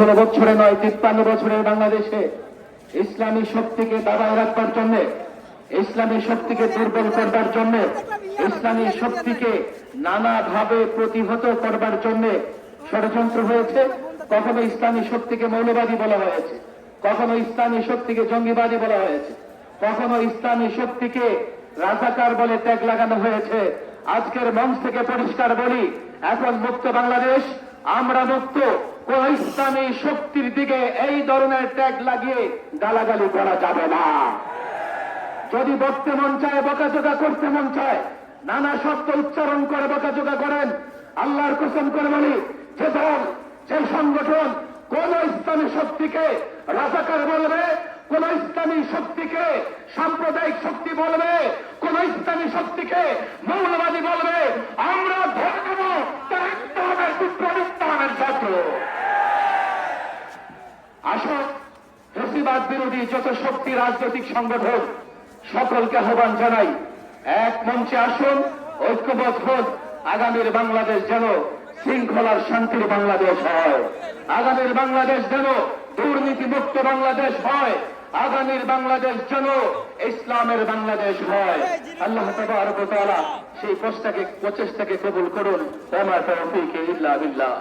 ষোলো বছরে নয়, তিপ্পান্ন বছরের বাংলাদেশে ইসলামী শক্তিকে দাবায় রাখবার জন্য, ইসলামী শক্তিকে দুর্বল করবার জন্য, ইসলামী শক্তিকে নানাভাবে প্রতিহত করবার জন্য ষড়যন্ত্র হয়েছে। কখনো ইসলামী শক্তিকে মৌলবাদী বলা হয়েছে, কখনো ইসলামী শক্তিকে জঙ্গিবাদী বলা হয়েছে, কখনো ইসলামী শক্তিকে রাজাকার বলে ট্যাগ লাগানো হয়েছে। আজকের মঞ্চ থেকে পরিষ্কার বলি, এখন মুক্ত বাংলাদেশ, আমরা মুক্ত। কোন ইসলামী শক্তির দিকে এই ধরনের ট্যাগ লাগিয়ে গালাগালি করা যাবে না। যদি বকতে মন চায় বকাচোকা করতে মন চায়, নানা শব্দ উচ্চারণ করে বকাচোকা করেন, আল্লাহর কসম করে বলি, যে দল, যে সংগঠন কোন ইসলামী শক্তিকে রাজাকার বলবে, কোন ইসলামী শক্তিকে সাম্প্রদায়িক শক্তি বলবে, কোন ইসলামী শক্তিকে মৌলবাদী ফেসিবাদ বিরোধী যত শক্তি রাজনৈতিক সংগঠন সকলকে আহ্বান জানাই এক মঞ্চে আসুন ঐক্যবদ্ধ হোক আগামীর বাংলাদেশ যেন শৃঙ্খলার শান্তির বাংলাদেশ হয়। আগামীর বাংলাদেশ যেন দুর্নীতি মুক্ত বাংলাদেশ হয়। আগামীর বাংলাদেশ যেন ইসলামের বাংলাদেশ হয়। আল্লাহ তাআলা সেই প্রচেষ্টাকে প্রচেষ্টাকে কবুল করুন। ওমা তৌফিক ইল্লা বিল্লাহ।